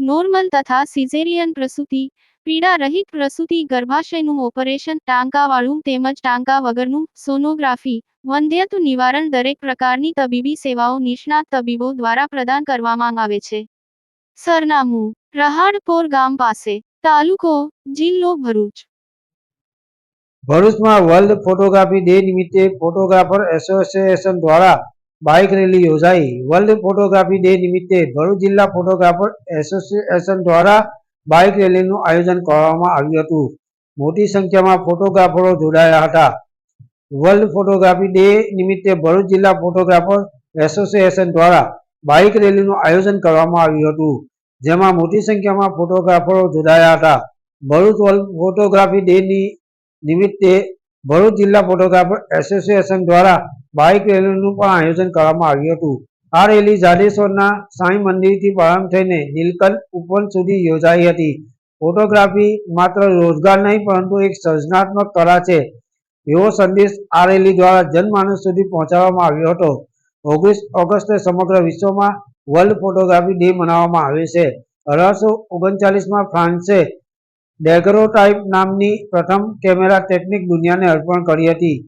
Normal તથા caesarean પ્રસૂતિ પીડા રહિત પ્રસૂતિ, ગર્ભાશયનું ઓપરેશન, ટાંકાવાળું તેમજ ટાંકા વગરનું સોનોગ્રાફી વંધ્યત્વ નિવારણ દરેક પ્રકારની તબીબી સેવાઓ નિષ્ણાત તબીબો દ્વારા પ્રદાન કરવામાં આવે છે. સરનામું, રહાડપોર ગામ પાસે, તાલુકો, જિલ્લો ભરૂચ. ભરૂચમાં વર્લ્ડ ફોટોગ્રાફી ડે નિમિત્તે ફોટોગ્રાફર એસોસિએશન દ્વારા બાઇક રેલી યોજાઈ. વર્લ્ડ ફોટોગ્રાફી ડે નિમિત્તે ભરૂચ જિલ્લા ફોટોગ્રાફર એસોસિએશન દ્વારા બાઇક રેલીનું આયોજન કરવામાં આવ્યું હતું. મોટી સંખ્યામાં ફોટોગ્રાફરો જોડાયા હતા. વર્લ્ડ ફોટોગ્રાફી ડે નિમિત્તે ભરૂચ જિલ્લા ફોટોગ્રાફર એસોસિએશન દ્વારા બાઇક રેલીનું આયોજન કરવામાં આવ્યું હતું. જેમાં મોટી સંખ્યામાં ફોટોગ્રાફરો જોડાયા હતા. ભરૂચ વર્લ્ડ ફોટોગ્રાફી ડેની નિમિત્તે ભરૂચ જિલ્લા ફોટોગ્રાફર એસોસિએશન દ્વારા બાઇક રેલીનું પણ આયોજન કરવામાં આવ્યું હતું. આ રેલી જાડેશ્વરના સાંઈ મંદિરથી પ્રારંભ થઈને નીલકંઠ ઉપવન સુધી યોજાઈ હતી. ફોટોગ્રાફી માત્ર રોજગાર નહીં, પરંતુ એક સર્જનાત્મક કળા છે. એવો સંદેશ આ રેલી દ્વારા જનમાનસ સુધી પહોંચાડવામાં આવ્યો હતો. ઓગણીસ ઓગસ્ટે સમગ્ર વિશ્વમાં વર્લ્ડ ફોટોગ્રાફી ડે મનાવવામાં આવે છે. અઢારસો ઓગણચાલીસમાં ફ્રાન્સે ડેગરોટાઇપ નામની પ્રથમ કેમેરા ટેકનિક દુનિયાને અર્પણ કરી હતી.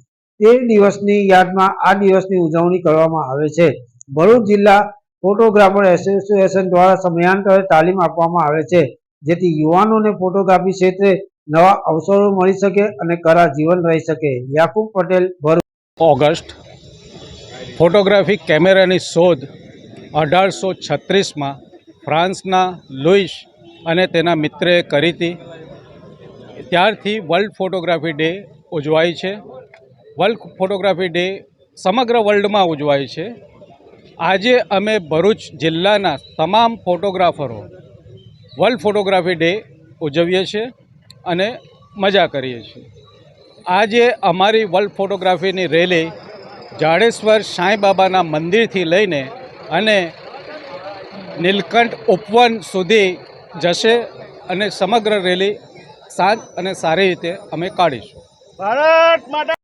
તે દિવસની યાદમાં આ દિવસની ઉજવણી કરવામાં આવે છે. ભરૂચ જિલ્લા ફોટોગ્રાફર એસોસિએશન દ્વારા સમયાંતરે તાલીમ આપવામાં આવે છે, જેથી યુવાનોને ફોટોગ્રાફી ક્ષેત્રે નવા અવસરો મળી શકે અને કરા જીવન રહી શકે. યાકુબ પટેલ, ભરૂચ. ઓગસ્ટ ફોટોગ્રાફી કેમેરાની શોધ અઢારસો છત્રીસમાં ફ્રાન્સના લુઈસ અને તેના મિત્રે કરી હતી. ત્યારથી વર્લ્ડ ફોટોગ્રાફી ડે ઉજવાય છે. વર્લ્ડ ફોટોગ્રાફી ડે સમગ્ર વર્લ્ડમાં ઉજવાય છે. આજે અમે ભરૂચ જિલ્લાના તમામ ફોટોગ્રાફરો વર્લ્ડ ફોટોગ્રાફી ડે ઉજવીએ છીએ અને મજા કરીએ છીએ. આજે અમારી વર્લ્ડ ફોટોગ્રાફીની રેલી જાડેશ્વર સાંઈ બાબાના મંદિરથી લઈને અને નીલકંઠ ઉપવન સુધી જશે અને સમગ્ર રેલી શાંત અને સારી રીતે અમે કાઢીશું.